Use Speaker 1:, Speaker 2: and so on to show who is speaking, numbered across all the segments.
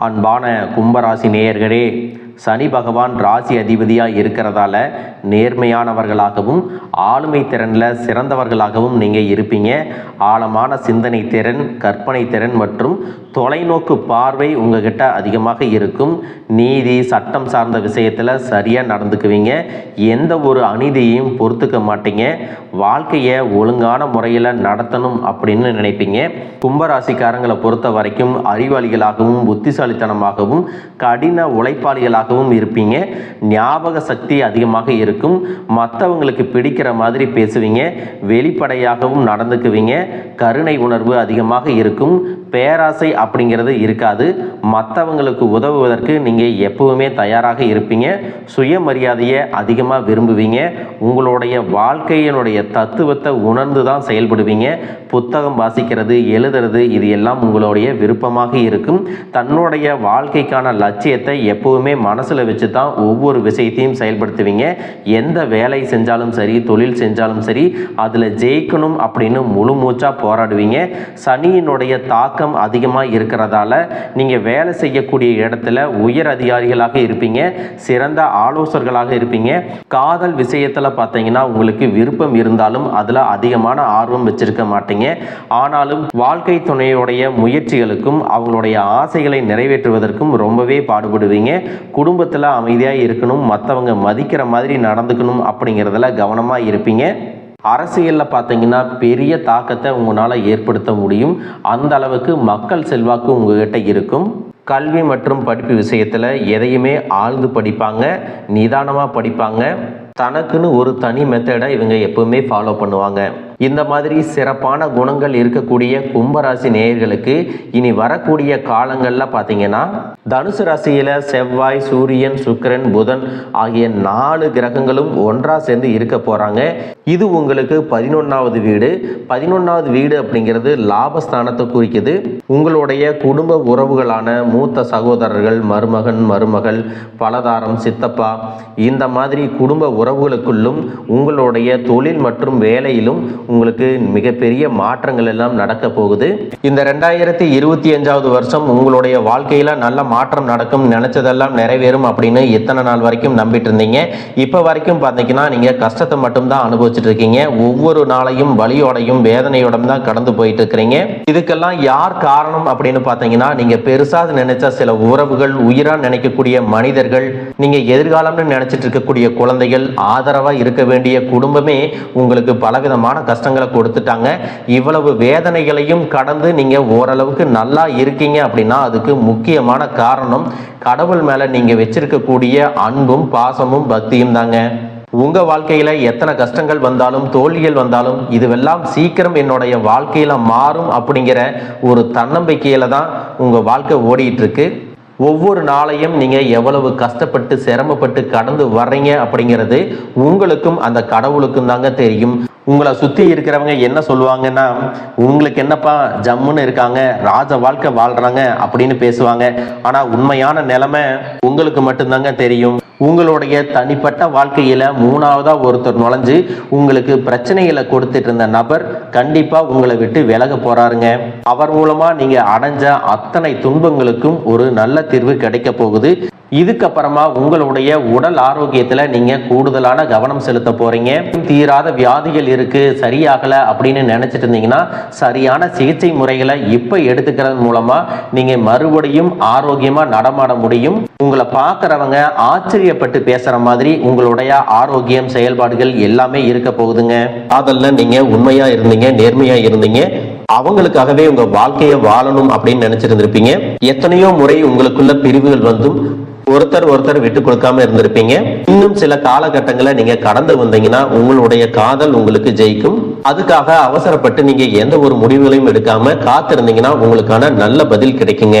Speaker 1: அன்பான கும்பராசி நேயர்களே சனி பகவான் ராசி அதிபதியாக இருக்கிறதால நேர்மையானவர்களாகவும் ஆளுமை திறனில் சிறந்தவர்களாகவும் நீங்கள் இருப்பீங்க. ஆழமான சிந்தனை திறன் கற்பனை திறன் மற்றும் தொலைநோக்கு பார்வை உங்ககிட்ட அதிகமாக இருக்கும். நீதி சட்டம் சார்ந்த விஷயத்தில் சரியாக நடந்துக்குவீங்க. எந்த ஒரு அநீதியையும் பொறுத்துக்க மாட்டீங்க. வாழ்க்கையை ஒழுங்கான முறையில் நடத்தணும் அப்படின்னு நினைப்பீங்க. கும்பராசிக்காரங்களை பொறுத்த வரைக்கும் அறிவாளிகளாகவும் புத்திசாலித்தனமாகவும் கடின உழைப்பாளிகளாக உழைப்பாளிகளாகவும் இருப்பீங்க. ஞாபக சக்தி அதிகமாக இருக்கும். மற்றவங்களுக்கு பிடிக்கிற மாதிரி பேசுவீங்க. வெளிப்படையாகவும் நடந்துக்குவீங்க. கருணை உணர்வு அதிகமாக இருக்கும். பேராசை அப்படிங்கிறது இருக்காது. மற்றவங்களுக்கு உதவுவதற்கு நீங்கள் எப்பவுமே தயாராக இருப்பீங்க. சுயமரியாதையை அதிகமாக விரும்புவீங்க. உங்களுடைய வாழ்க்கையினுடைய தத்துவத்தை உணர்ந்து தான் செயல்படுவீங்க. புத்தகம் வாசிக்கிறது எழுதுறது இது எல்லாம் உங்களுடைய விருப்பமாக இருக்கும். தன்னுடைய வாழ்க்கைக்கான லட்சியத்தை எப்பவுமே மனசில் வச்சு தான் ஒவ்வொரு விஷயத்தையும் செயல்படுத்துவீங்க. எந்த வேலை செஞ்சாலும் சரி தொழில் செஞ்சாலும் சரி அதில் ஜெயிக்கணும் அப்படின்னு முழு மூச்சாக போராடுவீங்க. சனியினுடைய தாக்கம் அதிகமாக இருக்கிறதால நீங்கள் வேலை செய்யக்கூடிய இடத்துல உயர் அதிகாரிகளாக இருப்பீங்க சிறந்த ஆலோசகர்களாக இருப்பீங்க. காதல் விஷயத்தில் பார்த்தீங்கன்னா உங்களுக்கு விருப்பம் இருந்தாலும் அதில் அதிகமான ஆர்வம் வச்சிருக்க மாட்டீங்க. ஆனாலும் வாழ்க்கை துணையுடைய முயற்சிகளுக்கும் அவங்களுடைய ஆசைகளை நிறைவேற்றுவதற்கும் ரொம்பவே பாடுபடுவீங்க. குடும்பத்தில் அமைதியாக இருக்கணும் மற்றவங்க மதிக்கிற மாதிரி நடந்துக்கணும் அப்படிங்கிறதுல கவனமாக இருப்பீங்க. அரசியலில் பார்த்தீங்கன்னா பெரிய தாக்கத்தை உங்களால் ஏற்படுத்த முடியும். அந்த அளவுக்கு மக்கள் செல்வாக்கு உங்ககிட்ட இருக்கும். கல்வி மற்றும் படிப்பு விஷயத்தில் எதையுமே ஆழ்ந்து படிப்பாங்க நிதானமாக படிப்பாங்க. தனக்குன்னு ஒரு தனி மெத்தடை இவங்க எப்பவுமே ஃபாலோ பண்ணுவாங்க. இந்த மாதிரி சிறப்பான குணங்கள் இருக்கக்கூடிய கும்பராசி நேயர்களுக்கு இனி வரக்கூடிய காலங்களில் பார்த்தீங்கன்னா தனுசு ராசியில் செவ்வாய் சூரியன் சுக்கிரன் புதன் ஆகிய நாலு கிரகங்களும் ஒன்றாக சேர்ந்து இருக்க போகிறாங்க இது உங்களுக்கு பதினொன்றாவது வீடு. பதினொன்றாவது வீடு அப்படிங்கிறது லாபஸ்தானத்தை குறிக்குது. உங்களுடைய குடும்ப உறவுகளான மூத்த சகோதரர்கள் மருமகன் மருமகள் பலதாரம் சித்தப்பா இந்த மாதிரி குடும்ப உறவுகளுக்குள்ளும் உங்களுடைய தொழில் மற்றும் வேலையிலும் உங்களுக்கு மிகப்பெரிய மாற்றங்கள் எல்லாம் நடக்க போகுது. இந்த ரெண்டாயிரத்தி இருபத்தி அஞ்சாவது வருஷம் உங்களுடைய வாழ்க்கையில நல்ல மாற்றம் நடக்கும் நினைச்சதெல்லாம் நிறைவேறும் அப்படின்னு இத்தனை நாள் வரைக்கும் நம்பிட்டு இருந்தீங்க. இப்போ வரைக்கும் பார்த்தீங்கன்னா நீங்க கஷ்டத்தை மட்டும்தான் அனுபவிச்சுட்டு இருக்கீங்க. ஒவ்வொரு நாளையும் வலியோடையும் வேதனையோடும் தான் கடந்து போயிட்டு இருக்கிறீங்க. இதுக்கெல்லாம் யார் காரணம் அப்படின்னு பார்த்தீங்கன்னா நீங்க பெருசா நினைச்ச சில உறவுகள் உயிரா நினைக்கக்கூடிய மனிதர்கள் நீங்க எதிர்காலம்னு நினைச்சிட்டு இருக்கக்கூடிய குழந்தைகள் ஆதரவா இருக்க வேண்டிய குடும்பமே உங்களுக்கு பலவிதமான கஷ்டங்களை கொடுத்துட்டாங்க. இவ்வளவு வேதனைகளையும் கடந்து நீங்க ஓரளவுக்கு நல்லா இருக்கீங்க அப்படின்னா அதுக்கு முக்கியமான காரணம் கடவுள் மேல நீங்க வச்சிருக்கக்கூடிய அன்பும் பாசமும் பக்தியும் தாங்க. உங்க வாழ்க்கையில எத்தனை கஷ்டங்கள் வந்தாலும் தோல்விகள் வந்தாலும் இதுவெல்லாம் சீக்கிரம் என்னுடைய வாழ்க்கையில மாறும் அப்படிங்கிற ஒரு தன்னம்பிக்கையில தான் உங்க வாழ்க்கை ஓடிட்டு இருக்கு. ஒவ்வொரு நாளையும் நீங்கள் எவ்வளவு கஷ்டப்பட்டு சிரமப்பட்டு கடந்து வர்றீங்க அப்படிங்கிறது உங்களுக்கும் அந்த கடவுளுக்கும் தாங்க தெரியும். உங்களை சுற்றி இருக்கிறவங்க என்ன சொல்லுவாங்கன்னா உங்களுக்கு என்னப்பா ஜம்முன்னு இருக்காங்க ராஜ வாழ்க்கை வாழ்கிறாங்க அப்படின்னு பேசுவாங்க. ஆனால் உண்மையான நிலைமை உங்களுக்கு மட்டும்தாங்க தெரியும். உங்களுடைய தனிப்பட்ட வாழ்க்கையில மூணாவதா ஒருத்தர் நுழைஞ்சு உங்களுக்கு பிரச்சனைகளை கொடுத்துட்டு இருந்த நபர் கண்டிப்பா உங்களை விட்டு விலக போறாருங்க. அவர் மூலமா நீங்க அடைஞ்ச அத்தனை துன்பங்களுக்கும் ஒரு நல்ல தீர்வு கிடைக்க போகுது. இதுக்கப்புறமா உங்களுடைய உடல் ஆரோக்கியத்தில் நீங்கள் கூடுதலான கவனம் செலுத்த போகிறீங்க தீராத வியாதிகள் இருக்குது சரியாகலை அப்படின்னு நினச்சிட்டு இருந்தீங்கன்னா சரியான சிகிச்சை முறைகளை இப்போ எடுத்துக்கிறது மூலமாக நீங்கள் மறுபடியும் ஆரோக்கியமாக நடமாட முடியும். உங்களை பார்க்குறவங்க ஆச்சரியப்பட்டு பேசுகிற மாதிரி உங்களுடைய ஆரோக்கியம் செயல்பாடுகள் எல்லாமே இருக்க போகுதுங்க. அதெல்லாம் நீங்கள் உண்மையாக இருந்தீங்க நேர்மையாக இருந்தீங்க. அவங்களுக்காகவே உங்க வாழ்க்கையை வாழணும் அப்படின்னு நினைச்சிருந்திருப்பீங்க எத்தனையோ முறை உங்களுக்குள்ள பிரிவுகள் வந்தும் ஒருத்தர் ஒருத்தர் விட்டு கொடுக்காம இருந்திருப்பீங்க. இன்னும் சில காலகட்டங்களை நீங்க கடந்து வந்தீங்கன்னா உங்களுடைய காதல் உங்களுக்கு ஜெயிக்கும். அதுக்காக அவசரப்பட்டு நீங்க எந்த ஒரு முடிவுகளையும் எடுக்காம காத்திருந்தீங்கன்னா உங்களுக்கான நல்ல பதில் கிடைக்குங்க.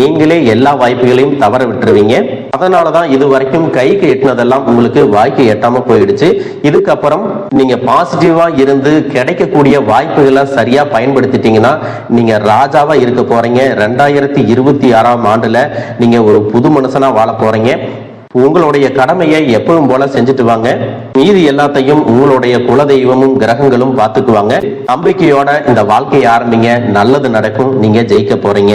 Speaker 1: நீங்களே எல்லா வாய்ப்புகளையும் தவற விட்டுருவீங்க. அதனாலதான் இது வரைக்கும் கைக்கு எட்டினதெல்லாம் உங்களுக்கு வாய்க்கு எட்டாம போயிடுச்சு. இதுக்கப்புறம் நீங்க பாசிட்டிவா இருந்து கிடைக்கக்கூடிய வாய்ப்புகளை சரியா பயன்படுத்திட்டீங்கன்னா நீங்க ராஜாவா இருக்க போறீங்க. ரெண்டாயிரத்தி இருபத்தி ஆறாம் ஆண்டுல நீங்க ஒரு புது மனுஷனா வாழ போறீங்க. உங்களுடைய கடமையை எப்பவும் போல செஞ்சுட்டு வாங்க. மீதி எல்லாத்தையும் உங்களுடைய குலதெய்வமும் கிரகங்களும் பார்த்துக்குவாங்க. நம்பிக்கையோட இந்த வாழ்க்கையை ஆரம்பிங்க. நல்லது நடக்கும். நீங்க ஜெயிக்க போறீங்க.